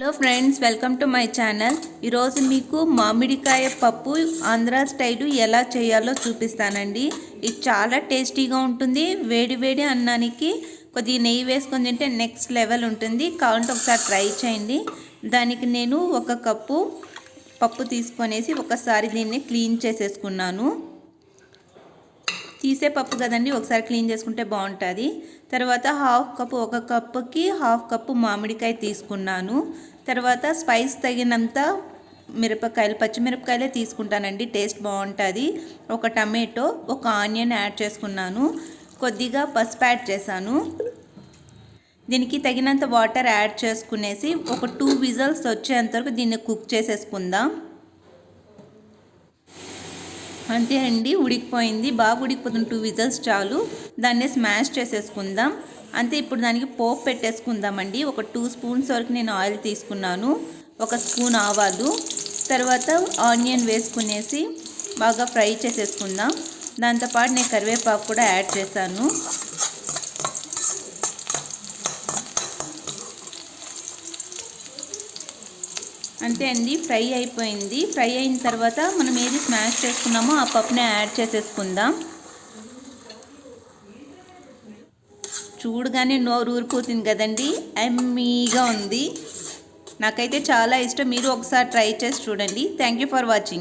Hello friends welcome to my channel. ఈరోజు మీకు మామిడికాయ పప్పు ఆంధ్ర స్టైలు ఎలా చేయాలో చూపిస్తానండి. ఇది చాలా టేస్టీగా ఉంటుంది. వేడి వేడి అన్నానికి కొద్దిగా నెయ్యి వేసుకొని తింటే నెక్స్ట్ లెవెల్ ఉంటుంది. కావాలంటే ఒకసారి ట్రై చేయండి. దానికి నేను ఒక కప్పు పప్పు తీసుకొనేసి ఒకసారి దీన్ని క్లీన్ చేసేసుకున్నాను. తీసే పప్పు కదండి ఒకసారి క్లీన్ చేసుకుంటే బాగుంటుంది. తర్వాత హాఫ్ కప్పు ఒక కప్పుకి హాఫ్ కప్పు మామిడికాయ తీసుకున్నాను. తర్వాత స్పైస్ తగినంత మిరపకాయలు పచ్చిమిరపకాయలే తీసుకుంటానండి టేస్ట్ బాగుంటుంది. ఒక టమాటో ఒక ఆనియన్ యాడ్ చేసుకున్నాను. కొద్దిగా పసుపు యాడ్ చేశాను. దీనికి తగినంత వాటర్ యాడ్ చేసుకునేసి ఒక టూ విజల్స్ వచ్చేంతవరకు దీన్ని కుక్ చేసేసుకుందాం. అంతే అండి ఉడికిపోయింది. బాగా ఉడికిపోతుంది. టూ విజల్స్ చాలు. దాన్ని స్మాష్ చేసేసుకుందాం. అంతే ఇప్పుడు దానికి పోపు పెట్టేసుకుందామండి. ఒక టూ స్పూన్స్ వరకు నేను ఆయిల్ తీసుకున్నాను. ఒక స్పూన్ ఆవాలు. తర్వాత ఆనియన్ వేసుకునేసి బాగా ఫ్రై చేసేసుకుందాం. దాంతోపాటు నేను కరివేపాకు కూడా యాడ్ చేశాను. అంతే అండి ఫ్రై అయిపోయింది. ఫ్రై అయిన తర్వాత మనం ఏది స్మాష్ చేసుకున్నామో ఆ పప్పునే యాడ్ చేసేసుకుందాం. చూడగానే నోరు ఊరిపోతుంది కదండి ఎమ్మీగా ఉంది. నాకైతే చాలా ఇష్టం మీరు ఒకసారి ట్రై చేసి చూడండి. Thank you for watching.